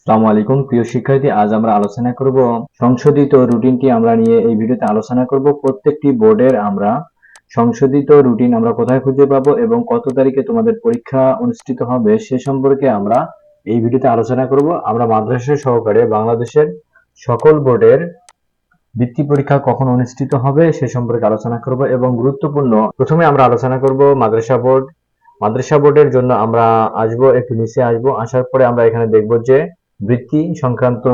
আসসালামু আলাইকুম। প্রিয় শিক্ষার্থী, আজ আমরা আলোচনা করব সংশোধিত রুটিনটি আমরা নিয়ে এই ভিডিওতে আলোচনা করব। প্রত্যেকটি বোর্ডের আমরা সংশোধিত রুটিন আমরা কোথায় খুঁজে পাবো এবং কত তারিখে তোমাদের পরীক্ষা অনুষ্ঠিত হবে সে সম্পর্কে আমরা এই ভিডিওতে আলোচনা করব। আমরা মাদ্রাসা সহকারে বাংলাদেশের সকল বোর্ডের বৃত্তি পরীক্ষা কখন অনুষ্ঠিত হবে সে সম্পর্কে আলোচনা করব এবং গুরুত্বপূর্ণ প্রথমে আমরা আলোচনা করব মাদ্রাসা বোর্ড। মাদ্রাসা বোর্ডের জন্য আমরা আসব, একটু নিচে আসব। আসার পরে আমরা এখানে দেখব যে বৃত্তি সংক্রান্ত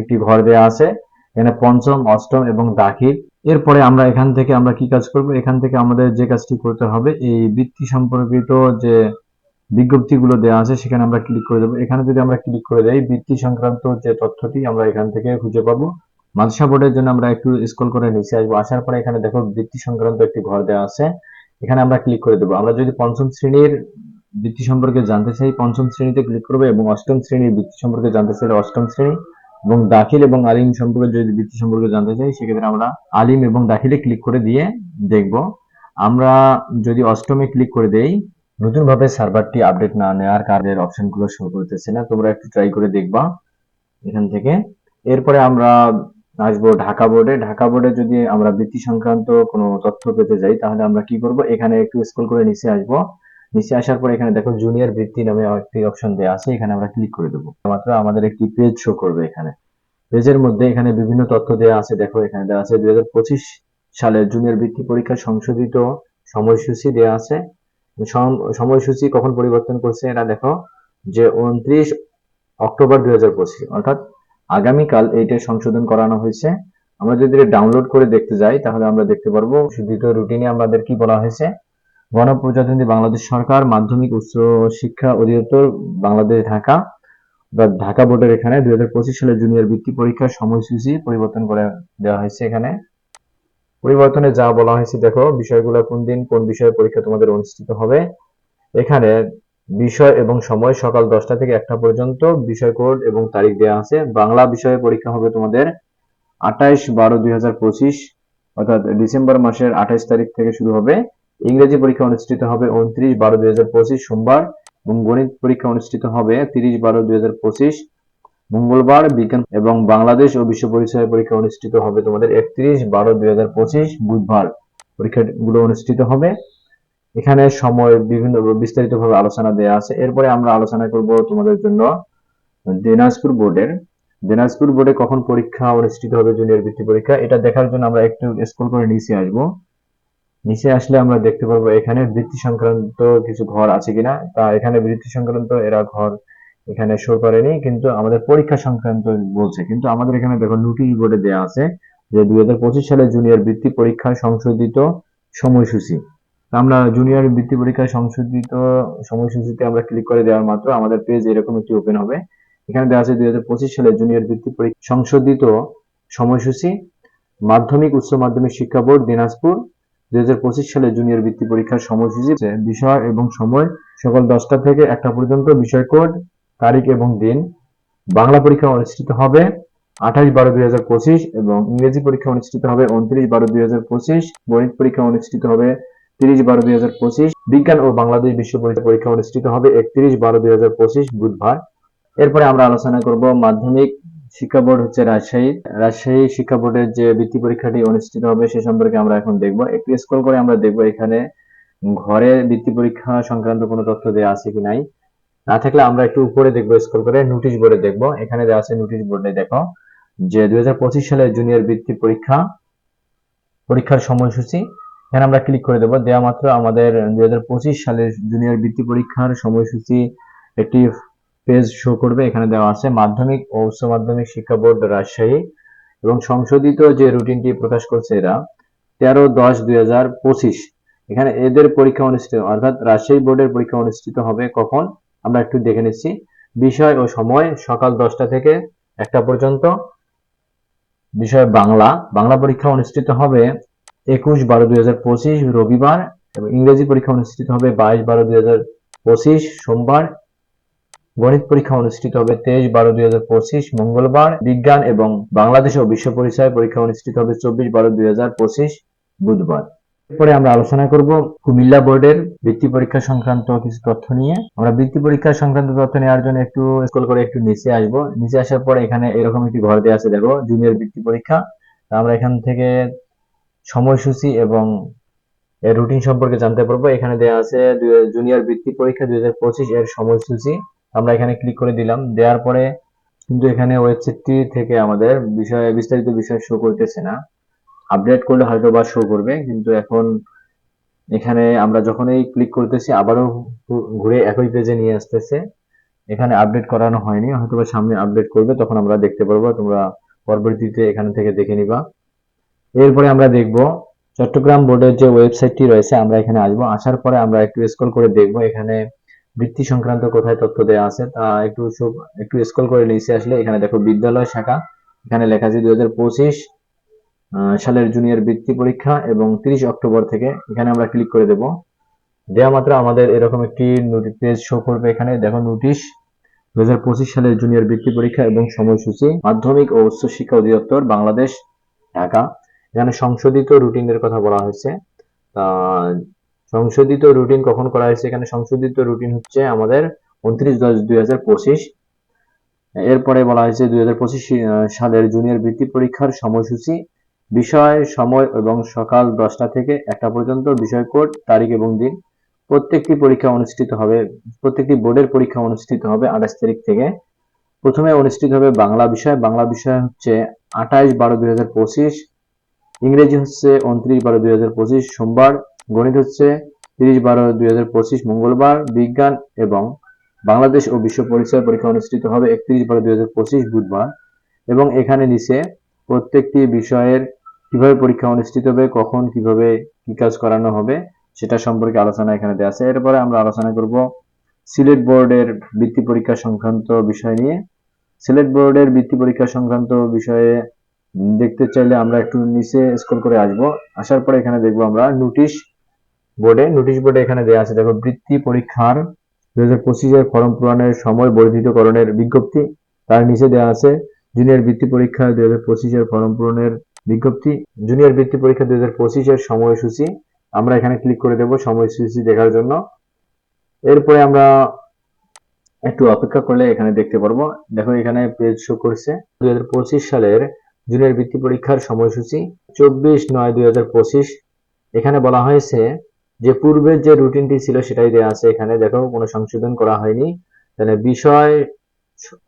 একটি ঘর দেওয়া আছে। এখানে পঞ্চম, অষ্টম এবং দাখিল এরপরে আমরা এখান থেকে আমরা কি কাজ করব? এখান থেকে আমাদের যে কাজটি করতে হবে, এই বৃত্তি সম্পর্কিত যে বিজ্ঞপ্তিগুলো দেওয়া আছে, সেখানে আমরা ক্লিক করে দেবো। এখানে যদি আমরা ক্লিক করে দেই, বৃত্তি সংক্রান্ত যে তথ্যটি আমরা এখান থেকে খুঁজে পাবো। মাদ্রাসা বোর্ডের জন্য আমরা একটু স্ক্রল করে নিচে আসব। আসার পরে এখানে দেখো বৃত্তি সংক্রান্ত একটি ঘর দেওয়া আছে। এখানে আমরা ক্লিক করে দেবো। আমরা যদি পঞ্চম শ্রেণির বৃত্তি সম্পর্কে জানতে চাই, পঞ্চম শ্রেণীতে ক্লিক করব এবং অষ্টম শ্রেণির বৃত্তি সম্পর্কে জানতে চাইলে অষ্টম শ্রেণি এবং দাখিল এবং আলিম সম্পর্কে যদি বৃত্তি সম্পর্কে জানতে চাই, সেক্ষেত্রে আমরা আলিম এবং দাখিলে ক্লিক করে দিয়ে দেখব। আমরা যদি অষ্টমে ক্লিক করে দেই নতুন ভাবে সার্ভারটি আপডেট না নেওয়ার কারণের অপশনগুলো শো করতেছে না। তোমরা একটু ট্রাই করে দেখবা এখান থেকে। এরপরে আমরা আসব ঢাকা বোর্ডে ঢাকা বোর্ডে যদি আমরা বৃত্তি সংক্রান্ত কোনো তথ্য পেতে যাই, তাহলে আমরা কি করব? এখানে একটু স্ক্রল করে নিচে আসব। নিচে আসার পর এখানে দেখো জুনিয়র বৃত্তি নামে একটি অপশন দেওয়া আছে, এখানে আমরা ক্লিক করে দেবো। মাত্র আমাদের একটি পেজ শো করবে এখানে। পেজের মধ্যে এখানে বিভিন্ন তথ্য দেওয়া আছে, দেখো এখানে দেওয়া আছে দুই সালে জুনিয়র বৃত্তি পরীক্ষা সংশোধিত সময়সূচি দেওয়া আছে। সময়সূচি কখন পরিবর্তন করছে এরা দেখো, যে উনত্রিশ অক্টোবর দুই হাজার পঁচিশ, অর্থাৎ আগামীকাল এইটা সংশোধন করানো হয়েছে। আমরা যদি ডাউনলোড করে দেখতে যাই, তাহলে আমরা দেখতে পারব দ্বিতীয় রুটিনে আমাদের কি বলা হয়েছে? গণপ্রজাতন্ত্রী বাংলাদেশ সরকার, মাধ্যমিক উচ্চ শিক্ষা অধিদপ্তর, বাংলাদেশ ঢাকা। বা ঢাকা বোর্ডের এখানে দুই হাজার পঁচিশ সালে জুনিয়র বৃত্তি পরীক্ষার সময়সূচি পরিবর্তন করে দেওয়া হয়েছে এখানে। পরিবর্তনে যা বলা হয়েছে, দেখো, বিষয়গুলো কোন দিন কোন বিষয়ে পরীক্ষা তোমাদের অনুষ্ঠিত হবে। এখানে বিষয় এবং সময় সকাল দশটা থেকে একটা পর্যন্ত বিষয় কোড এবং তারিখ দেওয়া আছে। বাংলা বিষয়ে পরীক্ষা হবে তোমাদের আঠাইশ বারো দুই হাজার পঁচিশ, অর্থাৎ ডিসেম্বর মাসের আঠাইশ তারিখ থেকে শুরু হবে। ইংরেজি পরীক্ষা অনুষ্ঠিত হবে উনত্রিশ বারো দুই সোমবার এবং গণিত পরীক্ষা অনুষ্ঠিত হবে তিরিশ বারো দুই মঙ্গলবার, বিজ্ঞান এবং বাংলাদেশ ও বিশ্ব পরিচয় পরীক্ষা অনুষ্ঠিত হবে তোমাদের একত্রিশ বারো দুই বুধবার। পরীক্ষাগুলো অনুষ্ঠিত হবে। এখানে সময় বিভিন্ন বিস্তারিতভাবে আলোচনা দেওয়া আছে। এরপরে আমরা আলোচনা করব তোমাদের জন্য দিনাজপুর বোর্ডের। দিনাজপুর বোর্ডে কখন পরীক্ষা অনুষ্ঠিত হবে জুনিয়র বৃত্তি পরীক্ষা? এটা দেখার জন্য আমরা একটু স্ক্রল করে নিচে আসব। নিচে আসলে আমরা দেখতে পারব এখানে বৃত্তি সংক্রান্ত কিছু ঘর আছে কিনা তা এখানে বৃত্তি সংক্রান্ত এরা ঘর এখানে শো করেনি, কিন্তু আমাদের পরীক্ষা সংক্রান্ত বলছে। কিন্তু আমাদের এখানে দেখো নোটিশ বোর্ডে দেওয়া আছে যে দুই সালে জুনিয়র বৃত্তি পরীক্ষা সংশোধিত সময়সূচি। আমরা জুনিয়র বৃত্তি পরীক্ষা সংশোধিত সময়সূচিতে আমরা ক্লিক করে দেওয়ার মাত্র আমাদের পেজ এরকম একটি ওপেন হবে। এখানে দেওয়া আছে দুই হাজার পঁচিশ সালে জুনিয়র বৃত্তি পরীক্ষা সংশোধিত সময়সূচি, মাধ্যমিক, উচ্চ মাধ্যমিক শিক্ষা বোর্ড, দিনাজপুর দুই সালে জুনিয়র বৃত্তি পরীক্ষার সময়সূচি বিষয় এবং সময় সকাল দশটা থেকে একটা পর্যন্ত। বিষয় কোড তারিখ এবং দিন। বাংলা পরীক্ষা অনুষ্ঠিত হবে আঠাশ বারো দুই এবং ইংরেজি পরীক্ষা অনুষ্ঠিত হবে উনত্রিশ বারো দুই গণিত পরীক্ষা অনুষ্ঠিত হবে তিরিশ বারো দুই হাজার পঁচিশ। বিজ্ঞান ও বাংলাদেশ বিশ্ব পরীক্ষা অনুষ্ঠিত হবে একত্রিশ বারো দুই হাজার পঁচিশ বুধবার। এরপরে আমরা আলোচনা করব মাধ্যমিক শিক্ষা বোর্ড হচ্ছে রাজশাহী। রাজশাহী শিক্ষা বোর্ডের যে বৃত্তি পরীক্ষাটি অনুষ্ঠিত হবে সে সম্পর্কে আমরা এখন দেখব। একটু স্ক্রল করে আমরা দেখব এখানে ঘরে বৃত্তি পরীক্ষা সংক্রান্ত কোনো তথ্য দেওয়া আছে কি নাই। না থাকলে আমরা একটু উপরে দেখব স্ক্রল করে নোটিশ বোর্ডে দেখব। এখানে দেওয়া আছে নোটিশ বোর্ডে দেখো যে দুই হাজার পঁচিশ সালে জুনিয়র বৃত্তি পরীক্ষা, পরীক্ষার সময়সূচি। এখানে আমরা ক্লিক করে দেবো। দেওয়া মাত্র আমাদের দুই হাজার পঁচিশ সালের জুনিয়র বৃত্তি পরীক্ষার সময়সূচি একটি পেজ শো করবে, এখানে দেওয়া আছে মাধ্যমিক ও উচ্চ মাধ্যমিক শিক্ষা বোর্ড রাজশাহী এবং সংশোধিত যে রুটিনটি প্রকাশ করছে এরা, তেরো দশ দুই হাজার পঁচিশ। এখানে এদের পরীক্ষা অনুষ্ঠিত, অর্থাৎ রাজশাহী বোর্ডের পরীক্ষা অনুষ্ঠিত হবে কখন? আমরা একটু দেখে নিচ্ছি। বিষয় ও সময়, সকাল দশটা থেকে একটা পর্যন্ত। বিষয় বাংলা বাংলা পরীক্ষা অনুষ্ঠিত হবে একুশ বারো দুই হাজার পঁচিশ রবিবার এবং ইংরেজি পরীক্ষা অনুষ্ঠিত হবে বাইশ বারো দুই হাজার পঁচিশ সোমবার। গণিত পরীক্ষা অনুষ্ঠিত হবে তেইশ বারো দুই হাজার পঁচিশ, মঙ্গলবার। বিজ্ঞান এবং বাংলাদেশ ও বিশ্ব পরিচয় পরীক্ষা অনুষ্ঠিত হবে চব্বিশ বারো দুই হাজার পঁচিশ, বুধবার। এরপরে আমরা আলোচনা করব কুমিল্লা বোর্ডের বৃত্তি পরীক্ষা সংক্রান্ত কিছু তথ্য নিয়ে। আমরা বৃত্তি পরীক্ষা সংক্রান্ত তথ্য নেওয়ার জন্য একটু স্ক্রল করে একটু নিচে আসব। নিচে আসার পর এখানে এরকম একটি ঘর দেওয়া আছে, দেখো জুনিয়র বৃত্তি পরীক্ষা। আমরা এখান থেকে সময়সূচি এবং এর রুটিন সম্পর্কে জানতে পারব। এখানে দেওয়া আছে জুনিয়র বৃত্তি পরীক্ষা দুই হাজার পঁচিশ এর সময়সূচি। আমরা এখানে ক্লিক করে দিলাম। দেওয়ার পরে কিন্তু এখানে ওয়েবসাইটটি থেকে আমাদের বিষয়ে, বিস্তারিত বিষয় শো করতেছে না। আপডেট করলে হয়তো বা শো করবে, কিন্তু এখন এখানে আমরা যখনই ক্লিক করতেছি, আবারও ঘুরে একই পেজে নিয়ে আসতেছে। এখানে আপডেট করানো হয়নি, হয়তো বা সামনে আপডেট করবে, তখন আমরা দেখতে পারব, তোমরা পরবর্তীতে এখান থেকে দেখে নিবা। এরপরে আমরা দেখব, চট্টগ্রাম বোর্ডের যে ওয়েবসাইটটি রয়েছে, আমরা এখানে আসব। আসার পরে আমরা একটু স্ক্রল করে দেখব, এখানে বৃত্তি সংক্রান্ত কোথায় তথ্য দেওয়া আছে, তা একটু একটু স্ক্রল করে নিচে আসলে এখানে দেখো, বিদ্যালয় শাখা, এখানে লেখা আছে দুই সালের জুনিয়র বৃত্তি পরীক্ষা এবং তিরিশ অক্টোবর থেকে। এখানে আমরা ক্লিক করে দেব। দেওয়া মাত্র আমাদের এরকম একটি নোটিশ পেজ শো করবে এখানে। দেখো নোটিশ দুই হাজার পঁচিশ সালের জুনিয়র বৃত্তি পরীক্ষা এবং সময়সূচি, মাধ্যমিক ও উচ্চ শিক্ষা অধিদপ্তর, বাংলাদেশ, ঢাকা। এখানে সংশোধিত রুটিনের কথা বলা হয়েছে। সংশোধিত রুটিন কখন করা হয়েছে? এখানে সংশোধিত রুটিন হচ্ছে আমাদের উনত্রিশ দশ দুই হাজার পঁচিশ। এরপরে বলা হয়েছে দুই হাজার পঁচিশ সালের জুনিয়র বৃত্তি পরীক্ষার সময়সূচি, বিষয়, সময় এবং সকাল দশটা থেকে একটা পর্যন্ত, বিষয় কোড, তারিখ এবং দিন। প্রত্যেকটি পরীক্ষা অনুষ্ঠিত হবে, প্রত্যেকটি বোর্ডের পরীক্ষা অনুষ্ঠিত হবে আঠাশ তারিখ থেকে। প্রথমে অনুষ্ঠিত হবে বাংলা বিষয়। বাংলা বিষয় হচ্ছে আঠাইশ বারো দুই ইংরেজি হচ্ছে উনত্রিশ বারো দুই সোমবার। গণিত হচ্ছে তিরিশ বারো দুই হাজার পঁচিশ মঙ্গলবার, বিজ্ঞান এবং বাংলাদেশ ও বিশ্ব পরিচয় পরীক্ষা অনুষ্ঠিত হবে একত্রিশ বারো দুই হাজার পঁচিশ বুধবার এবং এখানে নিচে প্রত্যেকটি বিষয়ের কীভাবে পরীক্ষা অনুষ্ঠিত হবে, কখন কীভাবে কি কাজ করানো হবে, সেটা সম্পর্কে আলোচনা এখানে দেওয়া আছে। এরপরে আমরা আলোচনা করব সিলেট বোর্ডের বৃত্তি পরীক্ষা সংক্রান্ত বিষয় নিয়ে। সিলেট বোর্ডের বৃত্তি পরীক্ষা সংক্রান্ত বিষয়ে দেখতে চাইলে আমরা একটু নিচে স্ক্রল করে আসব। আসার পরে এখানে দেখব আমরা নোটিশ বোর্ডে নোটিশ বোর্ডে এখানে দেওয়া আছে, দেখো, বৃত্তি পরীক্ষার দুই হাজার পঁচিশের ফর্ম পূরণের সময় বর্ধিতকরণের বিজ্ঞপ্তি। তার নিচে দেওয়া আছে জুনিয়র বৃত্তি পরীক্ষা দুই হাজার পঁচিশের ফর্ম পূরণের বিজ্ঞপ্তি। জুনিয়র বৃত্তি পরীক্ষা দুই হাজার পঁচিশের সময়সূচি, আমরা এখানে ক্লিক করে দেব সময়সূচি দেখার জন্য। এরপরে আমরা একটু অপেক্ষা করলে এখানে দেখতে পারব। দেখো, এখানে পেজ শো করছে দুই হাজার পঁচিশ সালের জুনিয়র বৃত্তি পরীক্ষার সময়সূচি, চব্বিশ নয় দুই এখানে বলা হয়েছে যে পূর্বের যে রুটিনটি ছিল সেটাই দেওয়া আছে এখানে। দেখো, কোনো সংশোধন করা হয়নি। তাহলে বিষয়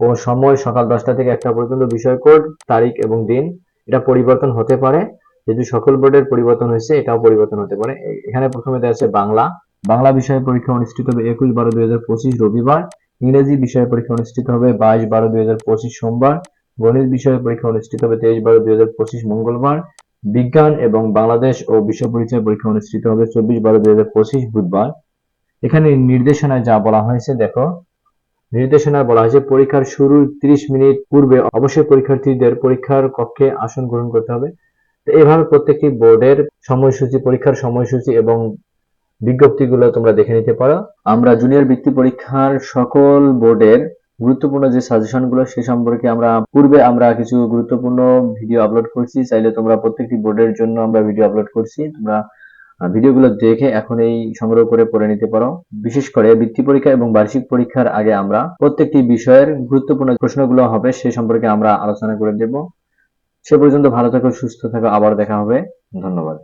ও সময় সকাল দশটা থেকে একটা পর্যন্ত বিষয় কোড, তারিখ এবং দিন, এটা পরিবর্তন হতে পারে। যেহেতু সকল বোর্ডের পরিবর্তন হয়েছে, এটাও পরিবর্তন হতে পারে। এখানে প্রথমে দেওয়া আছে বাংলা। বাংলা বিষয়ে পরীক্ষা অনুষ্ঠিত হবে একুশ বারো দুই হাজার পঁচিশ রবিবার। ইংরেজি বিষয়ে পরীক্ষা অনুষ্ঠিত হবে বাইশ বারো দুই হাজার পঁচিশ সোমবার। গণিত বিষয়ে পরীক্ষা অনুষ্ঠিত হবে তেইশ বারো দুই হাজার পঁচিশ মঙ্গলবার। বিজ্ঞান এবং বাংলাদেশ ও বিশ্ব পরিচয় পরীক্ষা অনুষ্ঠিত হবে চব্বিশ বারো দুই বুধবার। এখানে নির্দেশনায় যা বলা হয়েছে, দেখো। নির্দেশনায় বলা হয়েছে, পরীক্ষার শুরুর 30 মিনিট পূর্বে অবশ্যই পরীক্ষার্থীদের পরীক্ষার কক্ষে আসন গ্রহণ করতে হবে। এভাবে প্রত্যেকটি বোর্ডের সময়সূচি, পরীক্ষার সময়সূচি এবং বিজ্ঞপ্তিগুলো তোমরা দেখে নিতে পারো। আমরা জুনিয়র বৃত্তি পরীক্ষার সকল বোর্ডের গুরুত্বপূর্ণ যে সাজেশনগুলো সে সম্পর্কে আমরা পূর্বে আমরা কিছু গুরুত্বপূর্ণ ভিডিও আপলোড করছি। চাইলে তোমরা প্রত্যেকটি বোর্ডের জন্য আমরা ভিডিও আপলোড করছি। তোমরা ভিডিওগুলো দেখে এখন এই সংগ্রহ করে পড়ে নিতে পারো। বিশেষ করে বৃত্তি পরীক্ষা এবং বার্ষিক পরীক্ষার আগে আমরা প্রত্যেকটি বিষয়ের গুরুত্বপূর্ণ প্রশ্নগুলো হবে, সে সম্পর্কে আমরা আলোচনা করে দেব। সে পর্যন্ত ভালো থাকো, সুস্থ থাকো। আবার দেখা হবে। ধন্যবাদ।